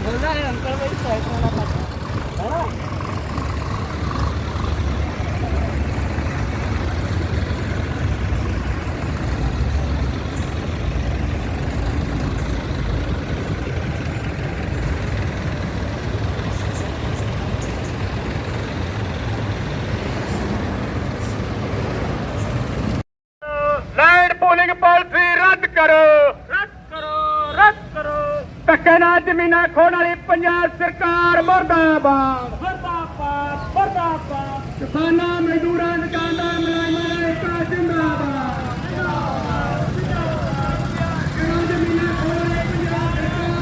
બોલા અંકલ ભાઈ હા ਨਾਲ ਜ਼ਮੀਨਾਂ ਖੋਣ ਵਾਲੀ ਪੰਜਾਬ ਸਰਕਾਰ ਮੁਰਦਾਬਾਦ। ਮਰਦਾਬਾਦ ਮਰਦਾਬਾਦ। ਕਿਸਾਨਾਂ ਮਜ਼ਦੂਰਾਂ ਦੁਕਾਨਦਾਰ ਮੁਲਾਜ਼ਮਾਂ ਦਾ ਇੱਕ ਜਿੰਦਾਬਾਦ ਕਿਹੜਾ ਜ਼ਮੀਨਾਂ ਖੋਣ ਵਾਲੀ ਪੰਜਾਬ ਸਰਕਾਰ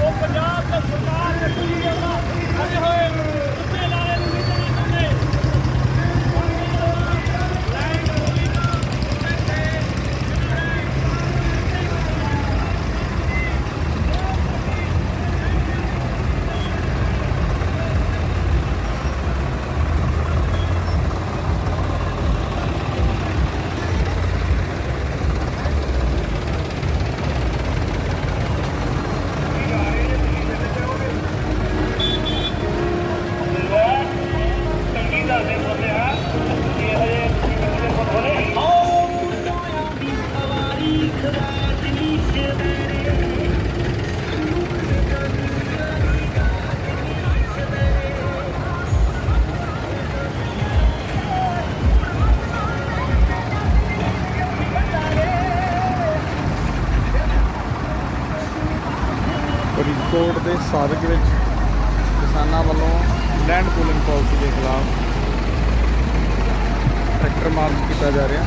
ਉਹ ਪੰਜਾਬ ਦਾ ਸਰਕਾਰ ਦੇ ਕੁਲੀ ਦਾ ਅਜੇ ਹੋਏ ਉੱਤੇ ਲਾਏ ਨੂੰ ਨਹੀਂ ਚਾਹੁੰਦੇ ਫਰੀਦਕੋਟ ਦੇ ਸਾਦਕ ਵਿੱਚ ਕਿਸਾਨਾਂ ਵੱਲੋਂ ਲੈਂਡ ਪੂਲਿੰਗ ਪਾਲਿਸੀ ਦੇ ਖਿਲਾਫ ਟਰੈਕਟਰ ਮਾਰਚ ਕੀਤਾ ਜਾ ਰਿਹਾ।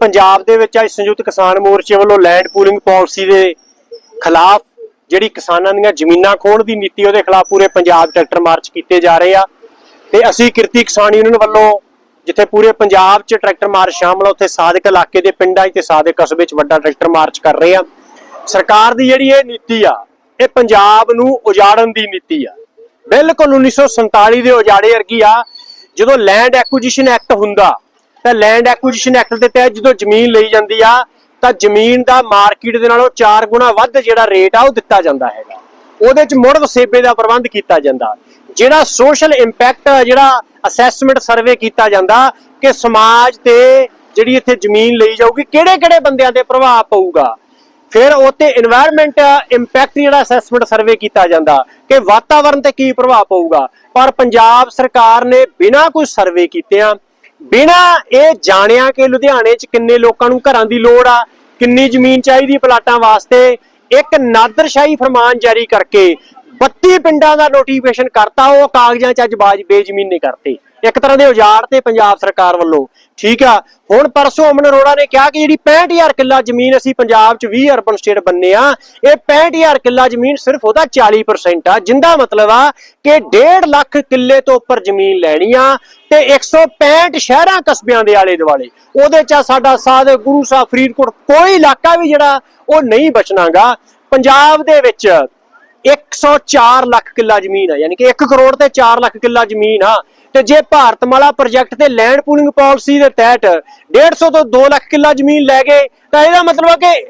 ਪੰਜਾਬ ਦੇ ਵਿੱਚ ਅੱਜ ਸੰਯੁਕਤ ਕਿਸਾਨ ਮੋਰਚੇ ਵੱਲੋਂ ਲੈਂਡ ਪੂਲਿੰਗ ਪਾਲਿਸੀ ਦੇ ਖਿਲਾਫ ਜਿਹੜੀ ਕਿਸਾਨਾਂ ਦੀਆਂ ਜ਼ਮੀਨਾਂ ਖੋਣ ਦੀ ਨੀਤੀ, ਉਹਦੇ ਖਿਲਾਫ ਪੂਰੇ ਪੰਜਾਬ ਟਰੈਕਟਰ ਮਾਰਚ ਕੀਤੇ ਜਾ ਰਹੇ ਆ। ਤੇ ਅਸੀਂ ਕਿਰਤੀ ਕਿਸਾਨ ਯੂਨੀਅਨ ਵੱਲੋਂ ਜਿੱਥੇ ਪੂਰੇ ਪੰਜਾਬ 'ਚ ਟਰੈਕਟਰ ਮਾਰਚ ਸ਼ਾਮਲ ਆ, ਉੱਥੇ ਸਾਦਕ ਇਲਾਕੇ ਦੇ ਪਿੰਡਾਂ 'ਚ ਤੇ ਸਾਦਕ ਕਸਬੇ 'ਚ ਵੱਡਾ ਟਰੈਕਟਰ ਮਾਰਚ ਕਰ ਰਹੇ ਆ। ਸਰਕਾਰ ਦੀ ਜਿਹੜੀ ਇਹ ਨੀਤੀ ਆ, ਇਹ ਪੰਜਾਬ ਨੂੰ ਉਜਾੜਨ ਦੀ ਨੀਤੀ ਆ। ਬਿਲਕੁਲ 1947 ਦੇ ਉਜਾੜੇ ਵਰਗੀ ਆ, ਜਦੋਂ ਲੈਂਡ ਐਕੁਜੀਸ਼ਨ ਐਕਟ ਹੁੰਦਾ ਤਾਂ ਲੈਂਡ ਐਕੁਜੀਸ਼ਨ ਐਕਟ ਦੇ ਤਹਿਤ ਜਦੋਂ ਜ਼ਮੀਨ ਲਈ ਜਾਂਦੀ ਆ, ਤਾਂ ਜ਼ਮੀਨ ਦਾ ਮਾਰਕੀਟ ਦੇ ਨਾਲੋਂ ਚਾਰ ਗੁਣਾ ਵੱਧ ਜਿਹੜਾ ਰੇਟ ਆ ਉਹ ਦਿੱਤਾ ਜਾਂਦਾ ਹੈਗਾ। ਉਹਦੇ ਚ ਮੁੜ ਵਸੇਬੇ ਦਾ ਪ੍ਰਬੰਧ ਕੀਤਾ ਜਾਂਦਾ। ਜਿਹੜਾ ਸੋਸ਼ਲ ਇੰਪੈਕਟ ਜਿਹੜਾ ਅਸੈਸਮੈਂਟ ਸਰਵੇ ਕੀਤਾ ਜਾਂਦਾ, ਕਿ ਸਮਾਜ ਤੇ ਜਿਹੜੀ ਇੱਥੇ ਜ਼ਮੀਨ ਲਈ ਜਾਊਗੀ, ਕਿਹੜੇ-ਕਿਹੜੇ ਬੰਦਿਆਂ ਤੇ ਪ੍ਰਭਾਵ ਪਊਗਾ। ਫਿਰ ਉਤੇ এনवायरमेंट ਇੰਪੈਕਟ ਜਿਹੜਾ ਅਸੈਸਮੈਂਟ ਸਰਵੇ ਕੀਤਾ ਜਾਂਦਾ, ਕਿ ਵਾਤਾਵਰਣ ਤੇ ਕੀ ਪ੍ਰਭਾਵ ਪਊਗਾ। ਪਰ ਪੰਜਾਬ ਸਰਕਾਰ ਨੇ ਬਿਨਾਂ ਕੋਈ ਸਰਵੇ ਕੀਤੇ ਆ ਬਿਨਾਂ ਇਹ ਜਾਣਿਆ ਕਿ ਲੁਧਿਆਣੇ 'ਚ ਕਿੰਨੇ ਲੋਕਾਂ ਨੂੰ ਘਰਾਂ ਦੀ ਲੋੜ ਆ, ਕਿੰਨੀ ਜ਼ਮੀਨ ਚਾਹੀਦੀ ਪਲਾਟਾਂ ਵਾਸਤੇ, ਇੱਕ ਨਾਦਰਸ਼ਾਹੀ ਫਰਮਾਨ ਜਾਰੀ ਕਰਕੇ 32 ਪਿੰਡਾਂ ਦਾ ਨੋਟੀਫਿਕੇਸ਼ਨ ਕਰਤਾ, ਉਹ ਕਾਗਜ਼ਾਂ 'ਚ ਅੱਜ ਬਾਜ ਬੇਜ਼ਮੀਨ ਨਹੀਂ ਕਰਤੇ। ਇੱਕ ਤਰ੍ਹਾਂ ਦੇ ਉਜਾੜ ਤੇ ਪੰਜਾਬ ਸਰਕਾਰ ਵੱਲੋਂ, ਠੀਕ ਆ? ਹੁਣ ਪਰਸੋਂ ਅਮਨ ਅਰੋੜਾ ਨੇ ਕਿਹਾ ਕਿ ਜਿਹੜੀ 65000 ਕਿੱਲਾ ਜ਼ਮੀਨ ਅਸੀਂ ਪੰਜਾਬ 'ਚ 20 ਅਰਬਨ ਸਟੇਟ ਬੰਨੇ ਆ, ਇਹ 65000 ਕਿੱਲਾ ਜ਼ਮੀਨ ਸਿਰਫ ਉਹਦਾ 40% ਆ, ਜਿੰਦਾ ਮਤਲਬ ਆ ਕਿ 1.5 ਲੱਖ ਕਿੱਲੇ ਤੋਂ ਉੱਪਰ ਜ਼ਮੀਨ ਲੈਣੀ ਆ ਤੇ 165 ਸ਼ਹਿਰਾਂ ਕਸਬਿਆਂ ਦੇ ਆਲੇ ਦੁਆਲੇ ਉਹਦੇ 'ਚ ਸਾਡਾ ਸਾਧ ਗੁਰੂ ਸਾਹਿਬ ਫਰੀਦਕੋਟ, ਕੋਈ ਇਲਾਕਾ ਵੀ ਜਿਹੜਾ ਉਹ ਨਹੀਂ ਬਚਣਾਗਾ। ਪੰਜਾਬ ਦੇ ਵਿੱਚ 104 ਲੱਖ ਕਿੱਲਾ ਜ਼ਮੀਨ ਆ, ਯਾਨੀ ਕਿ 1 ਕਰੋੜ ਤੇ 4 ਲੱਖ ਕਿੱਲਾ ਜ਼ਮੀਨ ਆ। ਤੇ ਜੇ ਭਾਰਤਮਾਲਾ ਪ੍ਰੋਜੈਕਟ ਤੇ ਲੈਂਡ ਪੂਲਿੰਗ ਪਾਲਿਸੀ ਦੇ ਤਹਿਤ 150 ਤੋਂ 2 ਲੱਖ ਕਿੱਲਾ ਜ਼ਮੀਨ ਲੈ ਗਏ, ਤਾਂ ਇਹਦਾ ਮਤਲਬ ਹੈ ਕਿ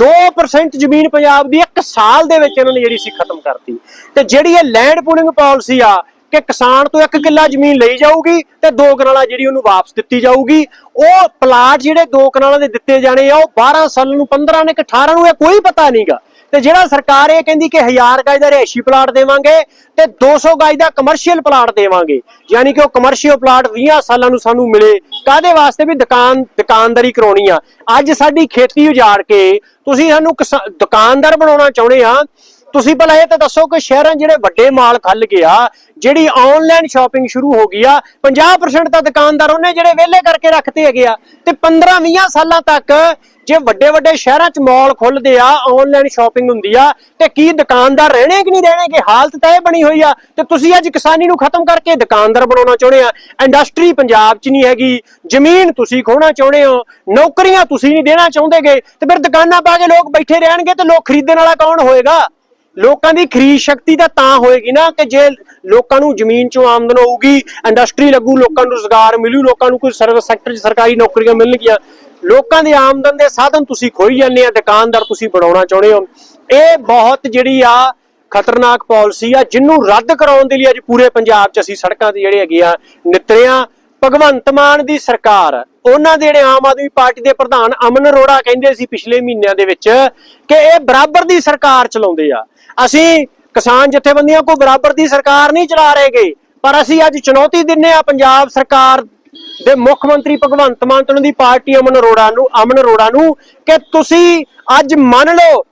2% ਜ਼ਮੀਨ ਪੰਜਾਬ ਦੀ ਇੱਕ ਸਾਲ ਦੇ ਵਿੱਚ ਇਹਨਾਂ ਨੇ ਜਿਹੜੀ ਸੀ ਖਤਮ ਕਰਤੀ। ਤੇ ਜਿਹੜੀ ਇਹ ਲੈਂਡ ਪੂਲਿੰਗ ਪਾਲਿਸੀ ਆ, ਕਿ ਕਿਸਾਨ ਤੋਂ ਇੱਕ ਕਿੱਲਾ ਜ਼ਮੀਨ ਲਈ ਜਾਊਗੀ ਤੇ ਦੋ ਕਨਾਲਾਂ ਜਿਹੜੀ ਉਹਨੂੰ ਵਾਪਸ ਦਿੱਤੀ ਜਾਊਗੀ, ਉਹ ਪਲਾਟ ਜਿਹੜੇ ਦੋ ਕਨਾਲਾਂ ਦੇ ਦਿੱਤੇ ਜਾਣੇ ਆ, ਉਹ 12 ਸਾਲ ਨੂੰ 15 ਨੇ ਕਿ 18 ਨੂੰ, ਇਹ ਕੋਈ ਪਤਾ ਨਹੀਂਗਾ ਤੇ ਜਿਹੜਾ ਸਰਕਾਰ ਇਹ ਕਹਿੰਦੀ ਕਿ 1000 ਗਜ ਦਾ ਰਿਹਾਇਸ਼ੀ ਪਲਾਟ ਦੇਵਾਂਗੇ ਤੇ 200 ਗਜ ਦਾ ਕਮਰਸ਼ੀਅਲ ਪਲਾਟ ਦੇਵਾਂਗੇ, ਯਾਨੀ ਕਿ ਉਹ ਕਮਰਸ਼ੀਅਲ ਪਲਾਟ 20 ਸਾਲਾਂ ਨੂੰ ਸਾਨੂੰ ਮਿਲੇ। ਕਾਦੇ ਵਾਸਤੇ? ਵੀ ਦੁਕਾਨ ਦੁਕਾਨਦਾਰੀ ਕਰਾਉਣੀ ਆ। ਅੱਜ ਸਾਡੀ ਖੇਤੀ ਉਜਾੜ ਕੇ ਤੁਸੀਂ ਸਾਨੂੰ ਕਿਸਾ- ਦੁਕਾਨਦਾਰ ਬਣਾਉਣਾ ਚਾਹੁੰਦੇ ਆ ਤੁਸੀਂ ਭਲਾ ਇਹ ਤਾਂ ਦੱਸੋ ਕਿ ਸ਼ਹਿਰਾਂ ਜਿਹੜੇ ਵੱਡੇ ਮਾਲ ਖੱਲ ਗਿਆ ਜਿਹੜੀ ਆਨਲਾਈਨ ਸ਼ਾਪਿੰਗ ਸ਼ੁਰੂ ਹੋ ਗਈ ਆ 50% ਤਾਂ ਦੁਕਾਨਦਾਰ ਉਹਨੇ ਜਿਹੜੇ ਵਿਹਲੇ ਕਰਕੇ ਰੱਖਤੇ ਹੈਗੇ ਆ। ਤੇ 15-20 ਸਾਲਾਂ ਤੱਕ ਜੇ ਵੱਡੇ ਵੱਡੇ ਸ਼ਹਿਰਾਂ 'ਚ ਮਾਲ ਖੁੱਲਦੇ ਆ ਆਨਲਾਈਨ ਸ਼ਾਪਿੰਗ ਹੁੰਦੀ ਆ, ਤੇ ਕੀ ਦੁਕਾਨਦਾਰ ਰਹਿਣੇ ਕਿ ਨਹੀਂ ਰਹਿਣਗੇ ਹਾਲਤ ਤਾਂ ਇਹ ਬਣੀ ਹੋਈ ਆ? ਤੇ ਤੁਸੀਂ ਅੱਜ ਕਿਸਾਨੀ ਨੂੰ ਖਤਮ ਕਰਕੇ ਦੁਕਾਨਦਾਰ ਬਣਾਉਣਾ ਚਾਹੁੰਦੇ ਆ। ਇੰਡਸਟਰੀ ਪੰਜਾਬ 'ਚ ਨਹੀਂ ਹੈਗੀ, ਜ਼ਮੀਨ ਤੁਸੀਂ ਖੋਣਾ ਚਾਹੁੰਦੇ ਹੋ, ਨੌਕਰੀਆਂ ਤੁਸੀਂ ਨਹੀਂ ਦੇਣਾ ਚਾਹੁੰਦੇਗੇ, ਤੇ ਫਿਰ ਦੁਕਾਨਾਂ ਪਾ ਕੇ ਲੋਕ ਬੈਠੇ ਰਹਿਣਗੇ ਤੇ ਲੋਕ ਖਰੀਦਣ ਵਾਲਾ ਕੌਣ ਹੋਏਗਾ? ਲੋਕਾਂ ਦੀ ਖਰੀਦ ਸ਼ਕਤੀ ਤਾਂ ਤਾਂ ਹੋਏਗੀ ਨਾ ਕਿ ਜੇ ਲੋਕਾਂ ਨੂੰ ਜ਼ਮੀਨ ਚੋਂ ਆਮਦਨ ਹੋਊਗੀ ਇੰਡਸਟਰੀ ਲੱਗੂ, ਲੋਕਾਂ ਨੂੰ ਰੋਜ਼ਗਾਰ ਮਿਲੂ, ਲੋਕਾਂ ਨੂੰ ਕੋਈ ਸਰਵਿਸ ਸੈਕਟਰ 'ਚ ਸਰਕਾਰੀ ਨੌਕਰੀਆਂ ਮਿਲਣਗੀਆਂ, ਲੋਕਾਂ ਦੀ ਆਮਦਨ ਦੇ ਸਾਧਨ ਤੁਸੀਂ ਖੋਈ ਜਾਂਦੇ ਆ, ਦੁਕਾਨਦਾਰ ਤੁਸੀਂ ਬਣਾਉਣਾ ਚਾਹੁੰਦੇ ਹੋ। ਇਹ ਬਹੁਤ ਜਿਹੜੀ ਆ ਖਤਰਨਾਕ ਪਾਲਿਸੀ ਆ, ਜਿਹਨੂੰ ਰੱਦ ਕਰਾਉਣ ਦੇ ਲਈ ਅੱਜ ਪੂਰੇ ਪੰਜਾਬ 'ਚ ਅਸੀਂ ਸੜਕਾਂ ਤੇ ਜਿਹੜੇ ਹੈਗੇ ਆ, ਨਿਤਰਿਆਂ ਭਗਵੰਤ ਮਾਨ ਦੀ ਸਰਕਾਰ। ਉਹਨਾਂ ਦੇ ਜਿਹੜੇ ਆਮ ਆਦਮੀ ਪਾਰਟੀ ਦੇ ਪ੍ਰਧਾਨ ਅਮਨ ਅਰੋੜਾ ਕਹਿੰਦੇ ਸੀ ਪਿਛਲੇ ਮਹੀਨਿਆਂ ਦੇ ਵਿੱਚ ਕਿ ਇਹ ਬਰਾਬਰ ਦੀ ਸਰਕਾਰ ਚਲਾਉਂਦੇ ਆ। ਅਸੀਂ ਕਿਸਾਨ ਜਥੇਬੰਦੀਆਂ ਕੋਈ ਬਰਾਬਰ ਦੀ ਸਰਕਾਰ ਨਹੀਂ ਚਲਾ ਰਹੇਗੇ ਪਰ ਅਸੀਂ ਅੱਜ ਚੁਣੌਤੀ ਦਿੰਨੇ ਆ ਪੰਜਾਬ ਸਰਕਾਰ ਦੇ ਮੁੱਖ ਮੰਤਰੀ ਭਗਵੰਤ ਮਾਨ ਤੇ ਉਹਨਾਂ ਦੀ ਪਾਰਟੀ ਅਮਨ ਅਰੋੜਾ ਨੂੰ ਅਮਨ ਅਰੋੜਾ ਨੂੰ ਕਿ ਤੁਸੀਂ ਅੱਜ ਮੰਨ ਲਓ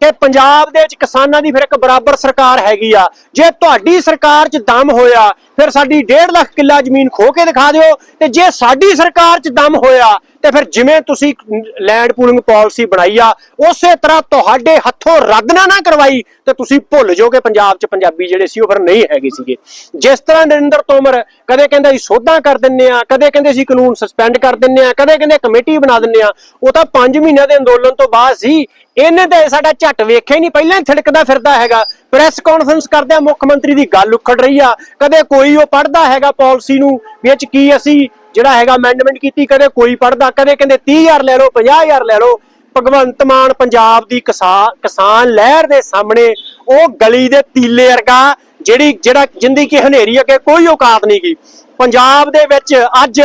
ਕਿ ਪੰਜਾਬ ਦੇ ਵਿੱਚ ਕਿਸਾਨਾਂ ਦੀ ਫਿਰ ਇੱਕ ਬਰਾਬਰ ਸਰਕਾਰ ਹੈਗੀ ਆ। ਜੇ ਤੁਹਾਡੀ ਸਰਕਾਰ 'ਚ ਦਮ ਹੋਇਆ, ਫਿਰ ਸਾਡੀ 1.5 ਲੱਖ ਕਿੱਲਾ ਜ਼ਮੀਨ ਖੋ ਕੇ ਦਿਖਾ ਦਿਓ ਤੇ ਜੇ ਸਾਡੀ ਸਰਕਾਰ 'ਚ ਦਮ ਹੋਇਆ ਤੇ ਫਿਰ ਜਿਵੇਂ ਤੁਸੀਂ ਲੈਂਡ ਪੂਲਿੰਗ ਪਾਲਿਸੀ ਬਣਾਈ ਆ, ਉਸੇ ਤਰ੍ਹਾਂ ਤੁਹਾਡੇ ਹੱਥੋਂ ਰੱਦ ਨਾ ਨਾ ਕਰਵਾਈ ਤੇ ਤੁਸੀਂ ਭੁੱਲ ਜਾਓਗੇ ਪੰਜਾਬ 'ਚ ਪੰਜਾਬੀ ਜਿਹੜੇ ਸੀ ਉਹ ਫਿਰ ਨਹੀਂ ਹੈਗੇ ਸੀਗੇ। ਜਿਸ ਤਰ੍ਹਾਂ ਨਰਿੰਦਰ ਤੋਮਰ ਕਦੇ ਕਹਿੰਦਾ ਸੀ ਸੋਧਾਂ ਕਰ ਦਿੰਨੇ ਆ, ਕਦੇ ਕਹਿੰਦੇ ਸੀ ਕਾਨੂੰਨ ਸਸਪੈਂਡ ਕਰ ਦਿੰਨੇ ਆ, ਕਦੇ ਕਹਿੰਦੇ ਕਮੇਟੀ ਬਣਾ ਦਿੰਨੇ ਆ, ਉਹ ਤਾਂ 5 ਮਹੀਨਿਆਂ ਦੇ ਅੰਦੋਲਨ ਤੋਂ ਬਾਅਦ ਸੀ। ਇਹਨੇ ਤਾਂ ਸਾਡਾ ਝੱਟ ਵੇਖਿਆ ਹੀ ਨਹੀਂ, ਪਹਿਲਾਂ ਹੀ ਥਿੜਕਦਾ ਫਿਰਦਾ ਹੈਗਾ। ਪ੍ਰੈਸ ਕਾਨਫਰੰਸ ਕਰਦਿਆਂ ਮੁੱਖ ਮੰਤਰੀ ਦੀ ਗੱਲ ਉਖੜ ਰਹੀ ਆ। ਕਦੇ ਕੋਈ ਉਹ ਪੜਦਾ ਹੈਗਾ ਪਾਲਿਸੀ ਨੂੰ ਵਿੱਚ ਕੀ ਅਸੀਂ ਜਿਹੜਾ ਹੈਗਾ ਅਮੈਂਡਮੈਂਟ ਕੀਤੀ, ਕਦੇ ਕੋਈ ਪੜਦਾ ਕਦੇ ਕਹਿੰਦੇ 30000 ਲੈ ਲਓ 50000 ਲੈ ਲਓ। ਭਗਵੰਤ ਮਾਨ ਪੰਜਾਬ ਦੀ ਕਿਸਾਨ ਕਿਸਾਨ ਲਹਿਰ ਦੇ ਸਾਹਮਣੇ ਉਹ ਗਲੀ ਦੇ ਤੀਲੇ ਵਰਗਾ ਜਿਹੜੀ, ਜਿਹੜਾ ਜਿੰਦੀ ਕੀ ਹਨੇਰੀ ਅੱਗੇ ਕੋਈ ਔਕਾਤ ਨਹੀਂ ਗਈ। ਪੰਜਾਬ ਦੇ ਵਿੱਚ ਅੱਜ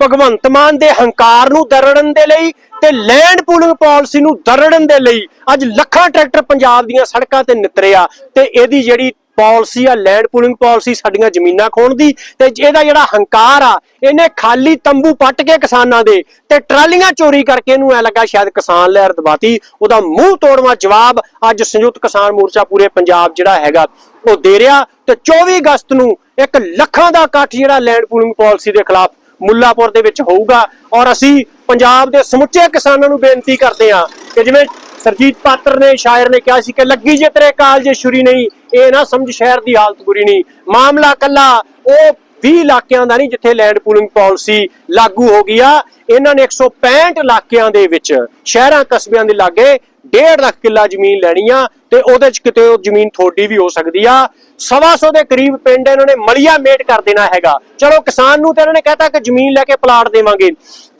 ਭਗਵੰਤ ਮਾਨ ਦੇ ਹੰਕਾਰ ਨੂੰ ਦਰੜਨ ਦੇ ਲਈ ਤੇ ਲੈਂਡ ਪੂਲਿੰਗ ਪਾਲਿਸੀ ਨੂੰ ਦਰੜਨ ਦੇ ਲਈ ਅੱਜ ਲੱਖਾਂ ਟਰੈਕਟਰ ਪੰਜਾਬ ਦੀਆਂ ਸੜਕਾਂ ਤੇ ਨਿਤਰਿਆ ਤੇ ਇਹਦੀ ਜਿਹੜੀ ਪਾਲਿਸੀ ਆ ਲੈਂਡ ਪੂਲਿੰਗ ਪਾਲਿਸੀ ਸਾਡੀਆਂ ਜ਼ਮੀਨਾਂ ਖੋਣ ਦੀ ਤੇ ਇਹਦਾ ਜਿਹੜਾ ਹੰਕਾਰ ਆ, ਇਹਨੇ ਖਾਲੀ ਤੰਬੂ ਪੱਟ ਕੇ ਕਿਸਾਨਾਂ ਦੇ ਤੇ ਟਰਾਲੀਆਂ ਚੋਰੀ ਕਰਕੇ ਇਹਨੂੰ ਐ ਲੱਗਾ ਸ਼ਾਇਦ ਕਿਸਾਨ ਲਹਿਰ ਦਬਾਤੀ, ਉਹਦਾ ਮੂੰਹ ਤੋੜਵਾ ਜਵਾਬ ਅੱਜ ਸੰਯੁਕਤ ਕਿਸਾਨ ਮੋਰਚਾ ਪੂਰੇ ਪੰਜਾਬ ਜਿਹੜਾ ਹੈਗਾ, ਉਹ ਦੇ ਰਿਹਾ ਤੇ 24 ਅਗਸਤ ਨੂੰ ਇੱਕ ਲੱਖਾਂ ਦਾ ਇਕੱਠ ਜਿਹੜਾ ਲੈਂਡ ਪੂਲਿੰਗ ਪਾਲਿਸੀ ਦੇ ਖਿਲਾਫ ਮੁੱਲਾਪੁਰ ਦੇ ਵਿੱਚ ਹੋਊਗਾ ਔਰ ਅਸੀਂ ਪੰਜਾਬ ਦੇ ਸਮੁੱਚੇ ਕਿਸਾਨਾਂ ਨੂੰ ਬੇਨਤੀ ਕਰਦੇ ਹਾਂ ਕਿ ਜਿਵੇਂ ਸਰਜੀਤ ਪਾਤਰ ਨੇ, ਸ਼ਾਇਰ ਨੇ ਕਿਹਾ ਸੀ ਕਿ ਲੱਗੀ ਜੇ ਤੇਰੇ ਕਾਲਜ ਛੁਰੀ ਨਹੀਂ ਇਹ ਨਾ ਸਮਝ ਸ਼ਹਿਰ ਦੀ ਹਾਲਤ ਬੁਰੀ ਨਹੀਂ। ਮਾਮਲਾ ਕੱਲਾ, ਉਹ 20 ਇਲਾਕਿਆਂ ਦਾ ਨਹੀਂ, ਜਿੱਥੇ ਲੈਂਡ ਪੂਲਿੰਗ ਪਾਲਿਸੀ ਲਾਗੂ ਹੋ ਗਈ ਆ। ਇਹਨਾਂ ਨੇ 165 ਇਲਾਕਿਆਂ ਦੇ ਵਿੱਚ ਸ਼ਹਿਰਾਂ, ਕਸਬਿਆਂ ਦੇ ਲਾਗੇ 1.5 ਲੱਖ ਕਿੱਲਾ ਜ਼ਮੀਨ ਲੈਣੀ ਆ ਤੇ ਉਹਦੇ ਚ ਕਿਤੇ ਉਹ ਜ਼ਮੀਨ ਥੋੜੀ ਵੀ ਹੋ ਸਕਦੀ ਆ। ਸਵਾ ਸੌ ਦੇ ਕਰੀਬ ਪਿੰਡ ਇਹਨਾਂ ਨੇ ਮਲੀਆ ਮੇਟ ਕਰ ਦੇਣਾ ਹੈਗਾ। ਚਲੋ ਕਿਸਾਨ ਨੂੰ ਤੇ ਇਹਨਾਂ ਨੇ ਕਹਤਾ ਕਿ ਜ਼ਮੀਨ ਲੈ ਕੇ ਪਲਾਟ ਦੇਵਾਂਗੇ।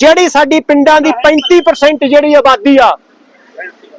ਜਿਹੜੀ ਸਾਡੀ ਪਿੰਡਾਂ ਦੀ 35% ਜਿਹੜੀ ਆਬਾਦੀ ਆ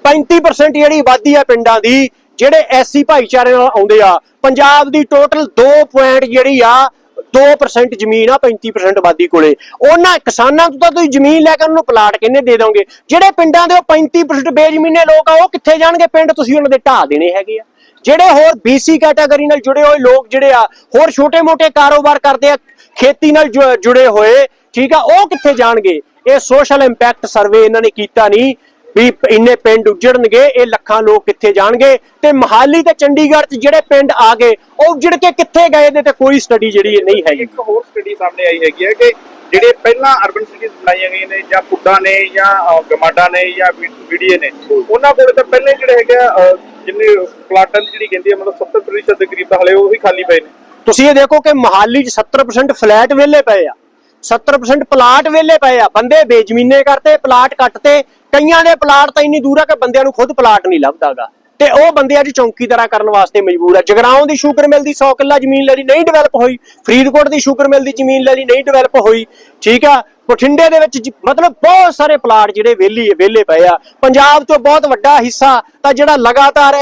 35% ਜਿਹੜੀ ਆਬਾਦੀ ਆ ਪਿੰਡਾਂ ਦੀ ਜਿਹੜੇ ਐਸੀ ਭਾਈਚਾਰੇ ਨਾਲ ਆਉਂਦੇ ਆ, ਪੰਜਾਬ ਦੀ ਟੋਟਲ 2 ਪੁਆਇੰਟ ਜਿਹੜੀ ਆ 2% ਜ਼ਮੀਨ ਆ 35% ਆਬਾਦੀ ਕੋਲੇ। ਉਹਨਾਂ ਕਿਸਾਨਾਂ ਤੋਂ ਤਾਂ ਤੁਸੀਂ ਜ਼ਮੀਨ ਲੈ ਕੇ ਉਹਨਾਂ ਪਲਾਟ ਕਿੰਨੇ ਦੇ ਦੋਗੇ? ਜਿਹੜੇ ਪਿੰਡਾਂ ਦੇ ਉਹ 35% ਬੇਜ਼ਮੀਨੇ ਲੋਕ ਆ, ਉਹ ਕਿੱਥੇ ਜਾਣਗੇ? ਪਿੰਡ ਤੁਸੀਂ ਉਹਨਾਂ ਦੇ ਢਾਹ ਦੇਣੇ ਹੈਗੇ ਆ। ਜਿਹੜੇ ਹੋਰ BC ਕੈਟਾਗਰੀ ਨਾਲ ਜੁੜੇ ਹੋਏ ਲੋਕ ਜਿਹੜੇ ਆ, ਹੋਰ ਛੋਟੇ-ਮੋਟੇ ਕਾਰੋਬਾਰ ਕਰਦੇ ਆ, ਖੇਤੀ ਨਾਲ ਜੁ- ਜੁੜੇ ਹੋਏ, ਠੀਕ ਆ, ਉਹ ਕਿੱਥੇ ਜਾਣਗੇ? ਇਹ ਸੋਸ਼ਲ ਇੰਪੈਕਟ ਸਰਵੇ ਇਹਨਾਂ ਨੇ ਕੀਤਾ ਨਹੀਂ। ਵੀ ਇੰਨੇ ਪਿੰਡ ਉੱਜੜਨਗੇ ਇਹ ਲੱਖਾਂ ਲੋਕ ਕਿੱਥੇ ਜਾਣਗੇ ਤੇ ਮਹਾਲੀ ਤੇ ਚੰਡੀਗੜ੍ਹ 'ਚ ਜਿਹੜੇ ਪਿੰਡ ਆ ਗਏ ਉਹ ਉੱਜੜ ਕੇ ਕਿੱਥੇ ਗਏ ਇਹਦੇ ਤੇ ਕੋਈ ਸਟੱਡੀ ਜਿਹੜੀ ਨਹੀਂ ਹੈਗੀ। ਇੱਕ ਹੋਰ ਸਟੱਡੀ ਸਾਹਮਣੇ ਆਈ ਹੈਗੀ ਹੈ ਕਿ ਜਿਹੜੇ ਪਹਿਲਾਂ ਅਰਬਨ ਸਿਟੀਜ਼ ਬਣਾਈਆਂ ਗਈਆਂ ਨੇ ਜਾਂ ਪੁੱਡਾ ਨੇ ਜਾਂ ਗਮਾਡਾ ਨੇ ਜਾਂ ਵੀਡੀਏ ਨੇ ਉਹਨਾਂ ਕੋਲ ਤਾਂ ਪਹਿਲੇ ਜਿਹੜੇ ਹੈਗੇ ਜਿੰਨੇ ਪਲਾਟਾਂ ਜਿਹੜੀ ਕਹਿੰਦੀ ਹੈ ਮਤਲਬ 70% ਦੇ ਕਰੀਬ ਤਾਂ ਹਲੇ ਉਹ ਵੀ ਖਾਲੀ ਪਏ ਨੇ। ਤੁਸੀਂ ਇਹ ਦੇਖੋ ਕਿ ਮਹਾਲੀ 'ਚ 70% ਫਲੈਟ ਵਿਹਲੇ ਪਏ ਆ। 70% ਪਲਾਟ ਵਿਹਲੇ ਪਏ ਆ। ਬੰਦੇ ਬੇਜ਼ਮੀਨੇ ਕਰਤੇ, ਪਲਾਟ ਕੱਟਤੇ। ਕਈਆਂ ਦੇ ਪਲਾਟ ਤਾਂ ਇੰਨੀ ਦੂਰ ਆ ਕਿ ਬੰਦਿਆਂ ਨੂੰ ਖੁਦ ਪਲਾਟ ਨਹੀਂ ਲੱਭਦਾਗਾ। ਤੇ ਉਹ ਬੰਦੇ ਅੱਜ ਚੌਂਕੀਦਾਰਾ ਕਰਨ ਵਾਸਤੇ ਮਜਬੂਰ ਆ। ਜਗਰਾਉਂ ਦੀ ਸ਼ੂਗਰ ਮਿਲ ਦੀ 100 ਕਿੱਲਾ ਜ਼ਮੀਨ ਲੈ ਲਈ, ਨਹੀਂ ਡਿਵੈਲਪ ਹੋਈ। ਫਰੀਦਕੋਟ ਦੀ ਸ਼ੂਗਰ ਮਿਲ ਦੀ ਜ਼ਮੀਨ ਲੈ ਲਈ, ਨਹੀਂ ਡਿਵੈਲਪ ਹੋਈ। ਠੀਕ ਆ? ਬਠਿੰਡੇ ਦੇ ਵਿੱਚ ਮਤਲਬ ਬਹੁਤ ਸਾਰੇ ਪਲਾਟ ਜਿਹੜੇ ਵਿਹਲੀ, ਵਿਹਲੇ ਪਏ ਆ। ਪੰਜਾਬ ਤੋਂ ਬਹੁਤ ਵੱਡਾ ਹਿੱਸਾ ਤਾਂ ਜਿਹੜਾ ਲਗਾਤਾਰ